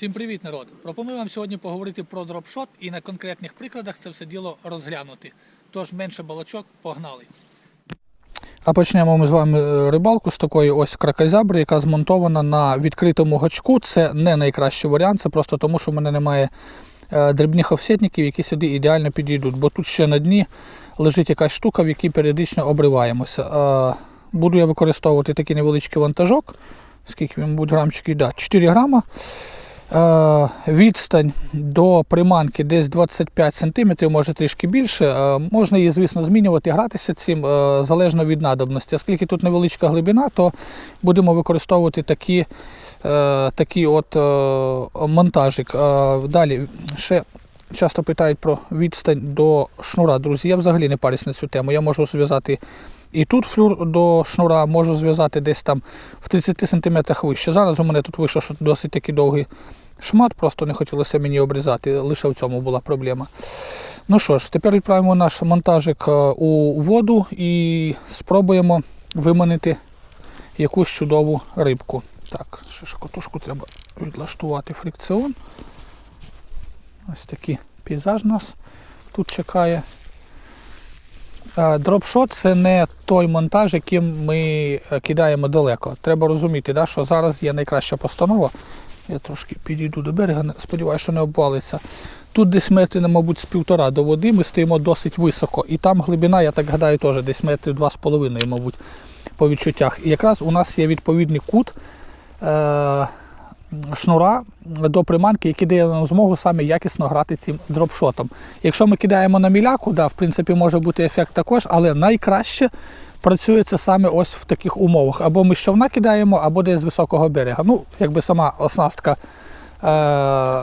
Всім привіт, народ! Пропоную вам сьогодні поговорити про дропшот і на конкретних прикладах це все діло розглянути. Тож менше балачок, погнали. А почнемо ми з вами е, рибалку з такої ось кракозябри, яка змонтована на відкритому гачку. Це не найкращий варіант, це просто тому, що в мене немає е, дрібних офсетників, які сюди ідеально підійдуть. Бо тут ще на дні лежить якась штука, в якій періодично обриваємося. Е, Буду я використовувати такий невеличкий вантажок. Скільки він, мабуть, грамчиків? Да, 4 грама. Е, Відстань до приманки десь 25 см, може трішки більше. Е, Можна її, звісно, змінювати, гратися цим е, залежно від надобності. Оскільки тут невеличка глибина, то будемо використовувати такі, такий от монтажик. Далі ще часто питають про відстань до шнура. Друзі, я взагалі не парюсь на цю тему. Я можу зв'язати і тут флюр до шнура, можу зв'язати десь там в 30 см вище. Зараз у мене тут вийшло досить такий довгий шмат, просто не хотілося мені обрізати, лише в цьому була проблема. Ну що ж, тепер відправимо наш монтажик е, у воду і спробуємо виманити якусь чудову рибку. Так, ще ж котушку треба відлаштувати фрикціон. Ось такий пейзаж нас тут чекає. Е, Дропшот це не той монтаж, яким ми е, кидаємо далеко. Треба розуміти, да, що зараз є найкраща постанова. Я трошки підійду до берега, сподіваюся, що не обвалиться. Тут десь метри, мабуть, з півтора до води, ми стоїмо досить високо. І там глибина, я так гадаю, теж десь метрів два з половиною, мабуть, по відчуттях. І якраз у нас є відповідний кут е- шнура до приманки, який дає нам змогу саме якісно грати цим дропшотом. Якщо ми кидаємо на міляку, да, в принципі, може бути ефект також, але найкраще працює це саме ось в таких умовах. Або ми з кидаємо, або десь з високого берега. Ну, якби сама оснастка е-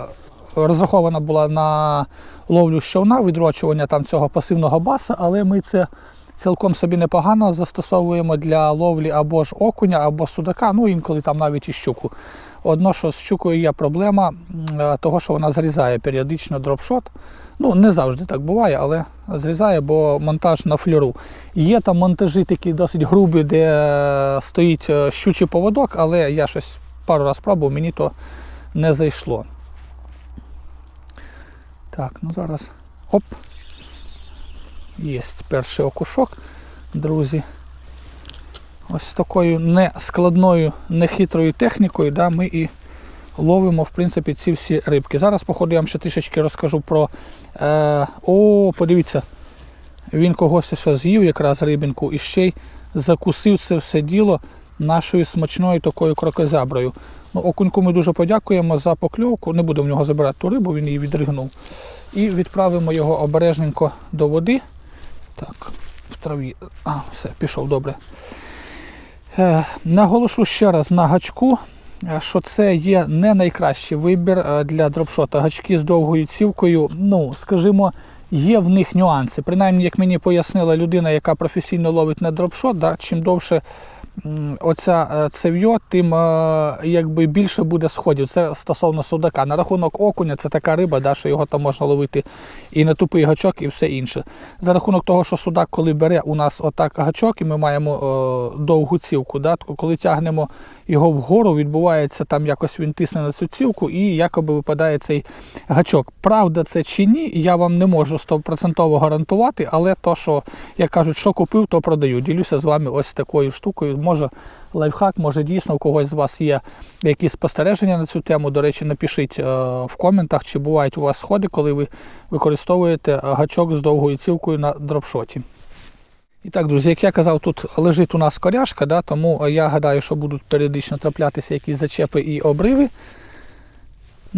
розрахована була на ловлю з відрочування там цього пасивного баса, але ми це цілком собі непогано застосовуємо для ловлі або ж окуня, або судака, ну інколи там навіть і щуку. Одно, що з щукою є проблема е, того, що вона зрізає періодично дропшот. Ну, не завжди так буває, але зрізає, бо монтаж на флюру. Є там монтажі такі досить грубі, де е, стоїть е, щучий поводок, але я щось пару разів пробував, мені то не зайшло. Так, ну зараз. Оп. Є перший окушок, друзі. Ось такою нескладною, нехитрою технікою да, ми і ловимо в принципі, ці всі рибки. Зараз, походу, я вам ще трішечки розкажу про. Е, о, подивіться, він когось ось з'їв якраз рибинку і ще й закусив це все діло нашою смачною такою крокозяброю. Ну, Окуньку ми дуже подякуємо за покльовку. Не будемо в нього забирати ту рибу, він її відригнув. І відправимо його обережненько до води. Так, в траві. А, все, пішов добре. Е, наголошу ще раз на гачку, е, що це є не найкращий вибір е, для дропшота. Гачки з довгою цівкою, ну, скажімо, є в них нюанси. Принаймні, як мені пояснила людина, яка професійно ловить на дропшот, да, чим довше оця е, цев'йо, тим е, якби більше буде сходів. Це стосовно судака. На рахунок окуня це така риба, да, що його там можна ловити і на тупий гачок, і все інше. За рахунок того, що судак, коли бере у нас отак гачок, і ми маємо е, довгу цівку, да, коли тягнемо його вгору, відбувається там якось він тисне на цю цівку і якоби випадає цей гачок. Правда, це чи ні, я вам не можу 100% гарантувати, але то, що, як кажуть, що купив, то продаю. Ділюся з вами ось такою штукою. Може лайфхак, може дійсно у когось з вас є якісь спостереження на цю тему. До речі, напишіть е, в коментах, чи бувають у вас сходи, коли ви використовуєте гачок з довгою цівкою на дропшоті. І так, друзі, як я казав, тут лежить у нас коряшка, да, тому я гадаю, що будуть періодично траплятися якісь зачепи і обриви.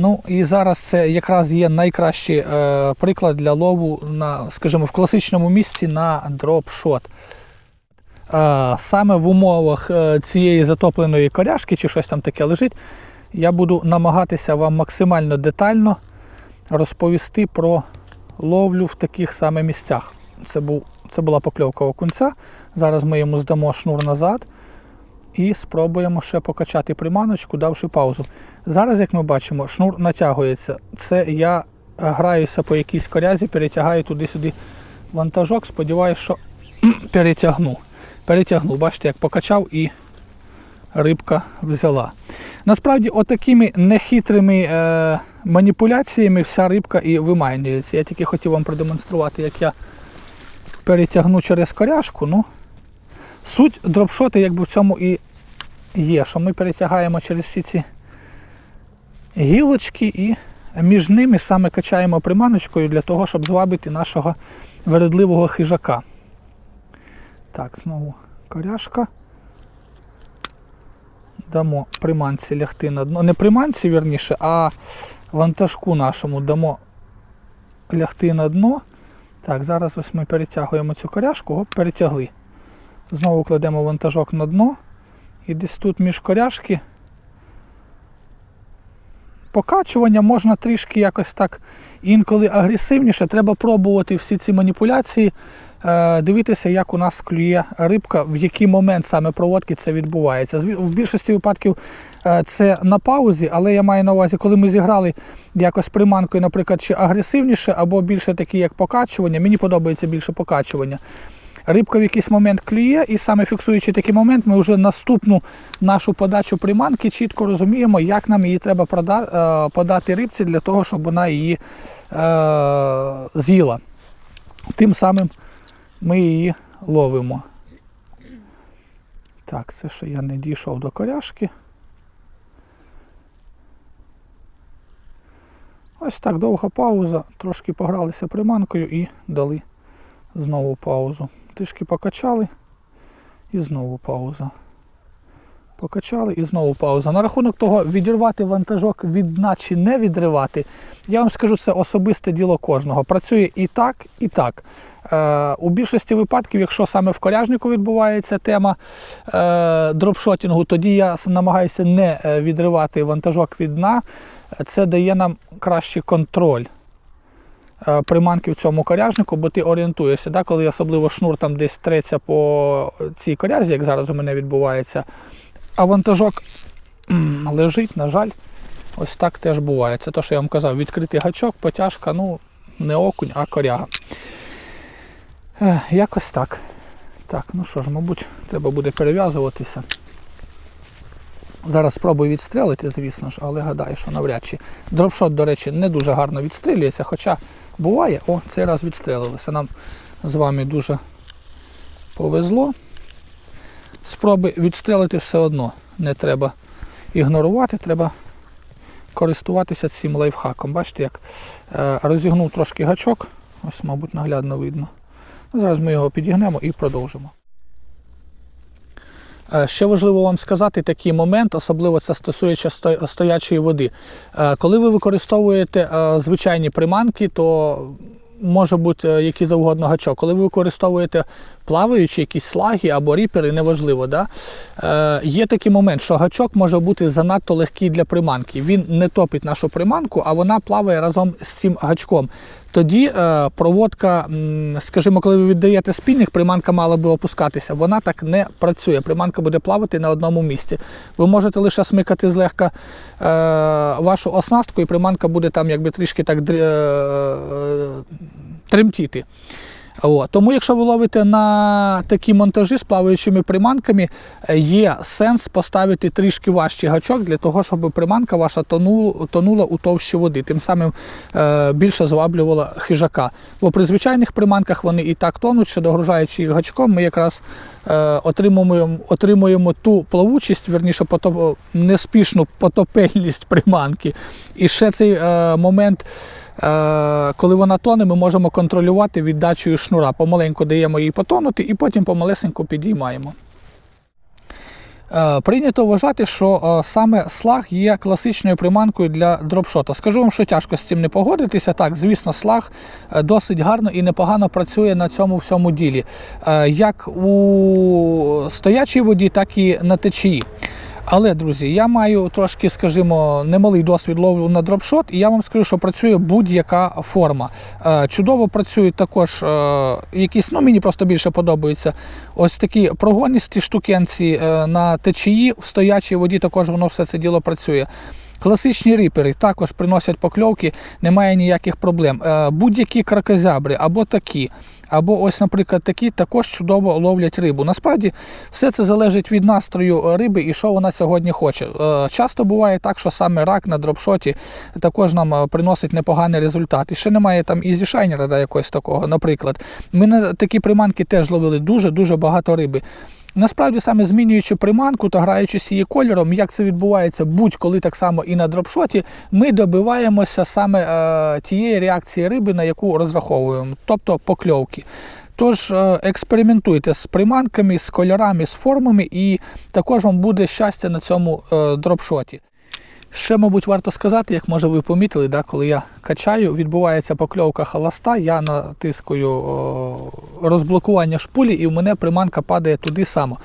Ну і зараз це якраз є найкращий е, приклад для лову на, скажімо, в класичному місці на дропшот. Е, саме в умовах е, цієї затопленої коряшки чи щось там таке лежить, я буду намагатися вам максимально детально розповісти про ловлю в таких саме місцях. Це, був, це була покльовка окунця. Зараз ми йому здамо шнур назад і спробуємо ще покачати приманочку, давши паузу. Зараз, як ми бачимо, шнур натягується. Це я граюся по якійсь корязі, перетягаю туди-сюди вантажок. Сподіваюся, що перетягну. Перетягнув. Бачите, як покачав і рибка взяла. Насправді, отакими нехитрими е, маніпуляціями вся рибка і вимайнюється. Я тільки хотів вам продемонструвати, як я перетягну через коряшку. Ну, суть дропшоти якби в цьому і є, що ми перетягаємо через всі ці гілочки і між ними саме качаємо приманочкою для того, щоб звабити нашого вередливого хижака. Так, знову коряшка. Дамо приманці лягти на дно. Не приманці, вірніше, а вантажку нашому дамо лягти на дно. Так, зараз ось ми перетягуємо цю коряшку, оп, перетягли. Знову кладемо вантажок на дно. І десь тут між коряшки покачування можна трішки якось так інколи агресивніше. Треба пробувати всі ці маніпуляції, е, дивитися, як у нас клює рибка, в який момент саме проводки це відбувається. В більшості випадків е, це на паузі, але я маю на увазі, коли ми зіграли якось приманкою, наприклад, чи агресивніше, або більше такі, як покачування. Мені подобається більше покачування. Рибка в якийсь момент клює, і саме фіксуючи такий момент, ми вже наступну нашу подачу приманки чітко розуміємо, як нам її треба е, подати рибці для того, щоб вона її е, з'їла. Тим самим ми її ловимо. Так, це ще я не дійшов до коряшки. Ось так довга пауза, трошки погралися приманкою і дали знову паузу. Трішки покачали і знову пауза. Покачали і знову пауза. На рахунок того, відірвати вантажок від дна чи не відривати, я вам скажу, це особисте діло кожного. Працює і так, і так. Е, у більшості випадків, якщо саме в коряжнику відбувається тема е, дропшотінгу, тоді я намагаюся не е, відривати вантажок від дна. Це дає нам кращий контроль приманки в цьому коряжнику, бо ти орієнтуєшся, да? коли особливо шнур там десь треться по цій корязі, як зараз у мене відбувається, а вантажок лежить, на жаль, ось так теж буває. Це те, що я вам казав, відкритий гачок, потяжка, ну, не окунь, а коряга. Е, якось так. Так, ну що ж, мабуть, треба буде перев'язуватися. Зараз спробую відстрелити, звісно ж, але гадаю, що навряд чи. Дропшот, до речі, не дуже гарно відстрілюється, хоча буває, о, цей раз відстрелилися. Нам з вами дуже повезло. Спроби відстрелити все одно не треба ігнорувати, треба користуватися цим лайфхаком. Бачите, як е, розігнув трошки гачок, ось, мабуть, наглядно видно. Зараз ми його підігнемо і продовжимо. Е, Ще важливо вам сказати такий момент, особливо це стосується стоячої води. Е, Коли ви використовуєте е, звичайні приманки, то може бути який завгодно гачок. Коли ви використовуєте плаваючі якісь слаги або ріпери, неважливо, да? є такий момент, що гачок може бути занадто легкий для приманки. Він не топить нашу приманку, а вона плаває разом з цим гачком. Тоді е, проводка, скажімо, коли ви віддаєте спільник, приманка мала би опускатися. Вона так не працює. Приманка буде плавати на одному місці. Ви можете лише смикати злегка е, вашу оснастку, і приманка буде там якби трішки так е, тремтіти. От. Тому, якщо ви ловите на такі монтажі з плаваючими приманками, е, є сенс поставити трішки важчий гачок для того, щоб приманка ваша тонула, тонула у товщі води, тим самим е, більше зваблювала хижака. Бо при звичайних приманках вони і так тонуть, що догружаючи їх гачком, ми якраз е, отримуємо, отримуємо ту плавучість, верніше потоп, неспішну потопельність приманки. І ще цей е, момент. Е, Коли вона тоне, ми можемо контролювати віддачею шнура. Помаленьку даємо їй потонути і потім помалесеньку підіймаємо. Е, Прийнято вважати, що е, саме слаг є класичною приманкою для дропшота. Скажу вам, що тяжко з цим не погодитися. Так, звісно, слаг досить гарно і непогано працює на цьому всьому ділі. Як у стоячій воді, так і на течії. Але, друзі, я маю трошки, скажімо, немалий досвід ловлю на дропшот, і я вам скажу, що працює будь-яка форма. Е, Чудово працюють також е, якісь, ну мені просто більше подобаються ось такі прогоністі штукенці е, на течії, в стоячій воді також воно все це діло працює. Класичні ріпери також приносять покльовки, немає ніяких проблем. Будь-які кракозябри або такі, або ось, наприклад, такі також чудово ловлять рибу. Насправді все це залежить від настрою риби і що вона сьогодні хоче. Е, Часто буває так, що саме рак на дропшоті також нам е, приносить непоганий результат. І ще немає там ізі шайнера, да, якогось такого, наприклад. Ми на такі приманки теж ловили дуже-дуже багато риби. Насправді, саме змінюючи приманку та граючись її кольором, як це відбувається будь-коли так само і на дропшоті, ми добиваємося саме е, тієї реакції риби, на яку розраховуємо, тобто покльовки. Тож е, експериментуйте з приманками, з кольорами, з формами, і також вам буде щастя на цьому е, дропшоті. Ще, мабуть, варто сказати, як може ви помітили, да, коли я качаю, відбувається покльовка холоста, я натискаю о, розблокування шпулі і в мене приманка падає туди само.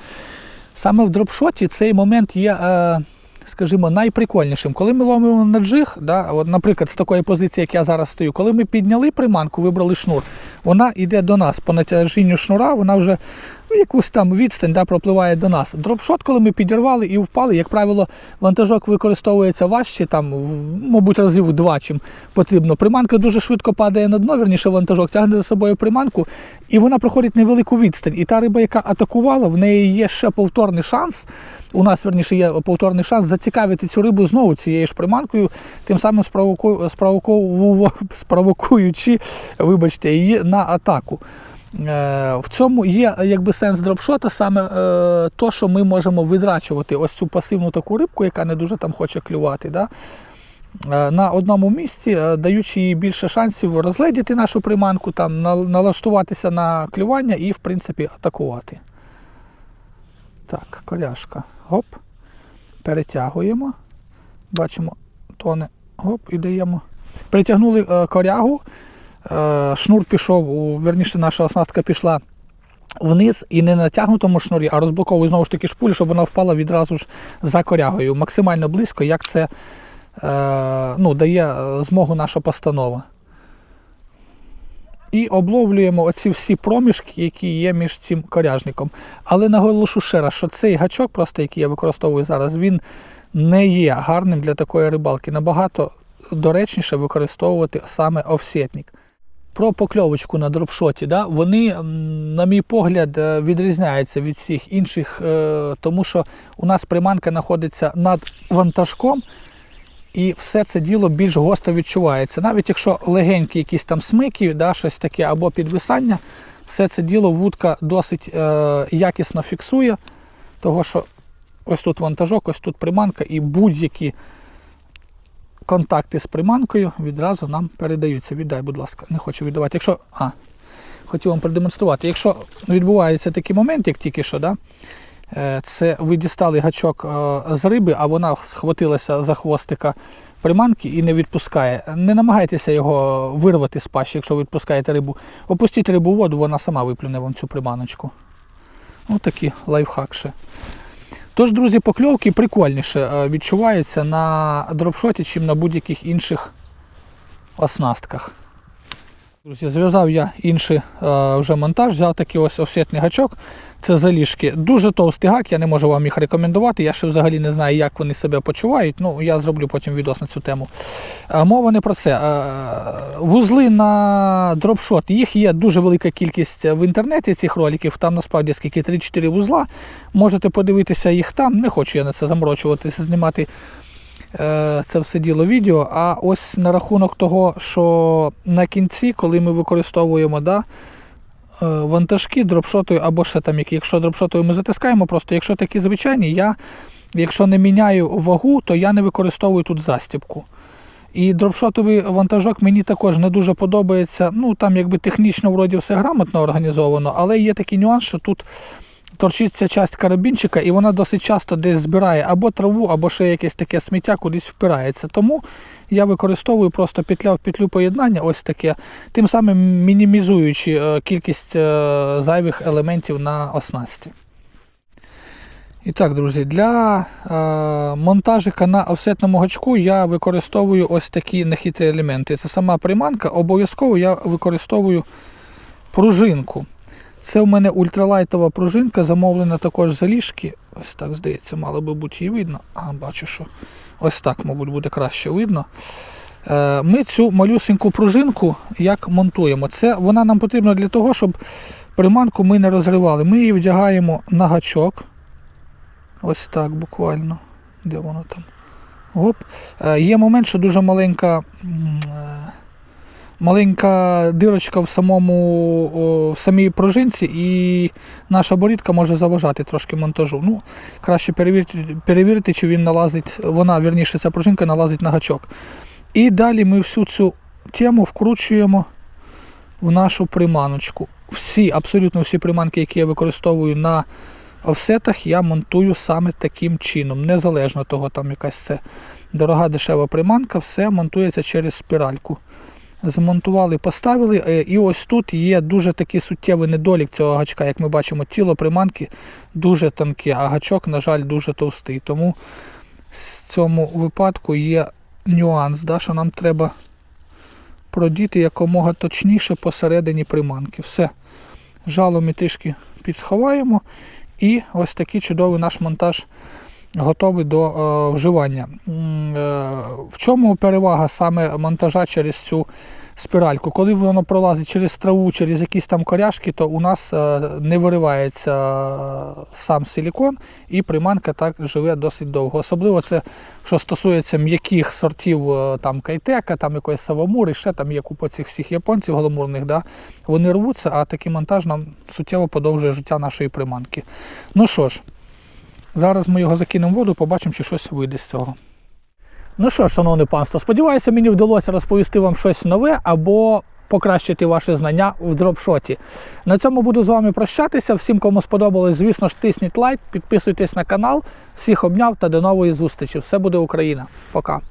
Саме в дропшоті цей момент є, е, скажімо, найприкольнішим. Коли ми ловимо на джиг, да, от, наприклад, з такої позиції, як я зараз стою, коли ми підняли приманку, вибрали шнур, вона йде до нас по натяжінню шнура, вона вже якусь там відстань да, пропливає до нас. Дропшот, коли ми підірвали і впали, як правило, вантажок використовується важче, там, мабуть, разів два, чим потрібно. Приманка дуже швидко падає на дно, верніше вантажок тягне за собою приманку, і вона проходить невелику відстань. І та риба, яка атакувала, в неї є ще повторний шанс. У нас, верніше, є повторний шанс зацікавити цю рибу знову цією ж приманкою, тим самим спровоку... спровокуючи вибачте, її на атаку. Е, В цьому є якби сенс дропшота, саме е, то, що ми можемо відрачувати ось цю пасивну таку рибку, яка не дуже там хоче клювати. Да? Е, На одному місці, е, даючи їй більше шансів розгледіти нашу приманку, там, налаштуватися на клювання і, в принципі, атакувати. Так, коряшка. Гоп. Перетягуємо. Бачимо, тоне. Гоп, і даємо. Притягнули е, корягу. Е, шнур пішов, верніше, наша оснастка пішла вниз і не на натягнутому шнурі, а розблоковую знову ж таки шпулю, щоб вона впала відразу ж за корягою. Максимально близько, як це е, ну, дає змогу наша постанова. І обловлюємо оці всі проміжки, які є між цим коряжником. Але наголошу ще раз, що цей гачок, просто який я використовую зараз, він не є гарним для такої рибалки. Набагато доречніше використовувати саме офсетник. Про покльовочку на дропшоті, да, вони, на мій погляд, е, відрізняються від всіх інших, е, тому що у нас приманка знаходиться над вантажком, і все це діло більш гостро відчувається. Навіть якщо легенькі якісь там смики, да, щось таке, або підвисання, все це діло вудка досить е, якісно фіксує, того що ось тут вантажок, ось тут приманка, і будь-які контакти з приманкою відразу нам передаються. Віддай, будь ласка, не хочу віддавати. Якщо. А, хотів вам продемонструвати. Якщо відбувається такий момент, як тільки що, да, е, це ви дістали гачок е, з риби, а вона схватилася за хвостика приманки і не відпускає. Не намагайтеся його вирвати з пащі, якщо ви відпускаєте рибу. Опустіть рибу в воду, вона сама виплюне вам цю приманочку. Ось такий лайфхак ще. Тож, друзі, покльовки прикольніше е, відчуваються на дропшоті, чим на будь-яких інших оснастках. Друзі, зв'язав я інший е, вже монтаж, взяв такий ось офсетний гачок. Це заліжки. Дуже товстий гак, я не можу вам їх рекомендувати. Я ще взагалі не знаю, як вони себе почувають. Ну, я зроблю потім відос на цю тему. Е, мова не про це. Е, вузли на дропшот. Їх є дуже велика кількість в інтернеті цих роликів. Там насправді скільки 3-4 вузла. Можете подивитися їх там. Не хочу я на це заморочуватися, знімати це все діло відео. А ось на рахунок того, що на кінці, коли ми використовуємо да, е, вантажки дропшотою або ще там, якщо дропшотою ми затискаємо, просто якщо такі звичайні, я, якщо не міняю вагу, то я не використовую тут застібку. І дропшотовий вантажок мені також не дуже подобається. Ну там якби технічно вроді все грамотно організовано, але є такий нюанс, що тут торчиться часть карабінчика, і вона досить часто десь збирає або траву, або ще якесь таке сміття кудись впирається. Тому я використовую просто петля в петлю поєднання, ось таке, тим самим мінімізуючи е, кількість е, зайвих елементів на оснасті. І так, друзі, для е, монтажика на офсетному гачку я використовую ось такі нехитрі елементи. Це сама приманка, обов'язково я використовую пружинку. Це в мене ультралайтова пружинка, замовлена також за ліжки. Ось так, здається, мало би бути її видно. А, бачу, що Ось так, мабуть, буде краще видно. Е, Ми цю малюсеньку пружинку як монтуємо. Це вона нам потрібна для того, щоб приманку ми не розривали. Ми її вдягаємо на гачок. Ось так буквально. Де воно там? Гоп. Е, Є момент, що дуже маленька. Маленька дирочка в самому в самій пружинці, і наша борідка може заважати трошки монтажу. Ну, краще перевірити, перевірити, чи він налазить, вона, вірніше, ця пружинка налазить на гачок. І далі ми всю цю тему вкручуємо в нашу приманочку. Всі, абсолютно всі приманки, які я використовую на офсетах, я монтую саме таким чином. Незалежно того, там якась це дорога дешева приманка, все монтується через спіральку. Змонтували, поставили. Е, І ось тут є дуже такий суттєвий недолік цього гачка. Як ми бачимо, тіло приманки дуже тонке, а гачок, на жаль, дуже товстий. Тому в цьому випадку є нюанс, да, що нам треба продіти якомога точніше посередині приманки. Все. Жало ми трішки підсховаємо. І ось такий чудовий наш монтаж готовий до е, вживання. Е, в чому перевага саме монтажа через цю спіральку? Коли воно пролазить через траву, через якісь там коряшки, то у нас е, не виривається е, сам силікон і приманка так живе досить довго. Особливо це, що стосується м'яких сортів е, там кайтека, там якоїсь савамури, ще там є купа цих всіх японців голомурних, да? вони рвуться, а такий монтаж нам суттєво подовжує життя нашої приманки. Ну що ж, Зараз ми його закинемо в воду, побачимо, чи щось вийде з цього. Ну що, шановне панство, сподіваюся, мені вдалося розповісти вам щось нове або покращити ваші знання в дропшоті. На цьому буду з вами прощатися. Всім, кому сподобалось, звісно ж, тисніть лайк, підписуйтесь на канал. Всіх обняв та до нової зустрічі. Все буде Україна. Пока.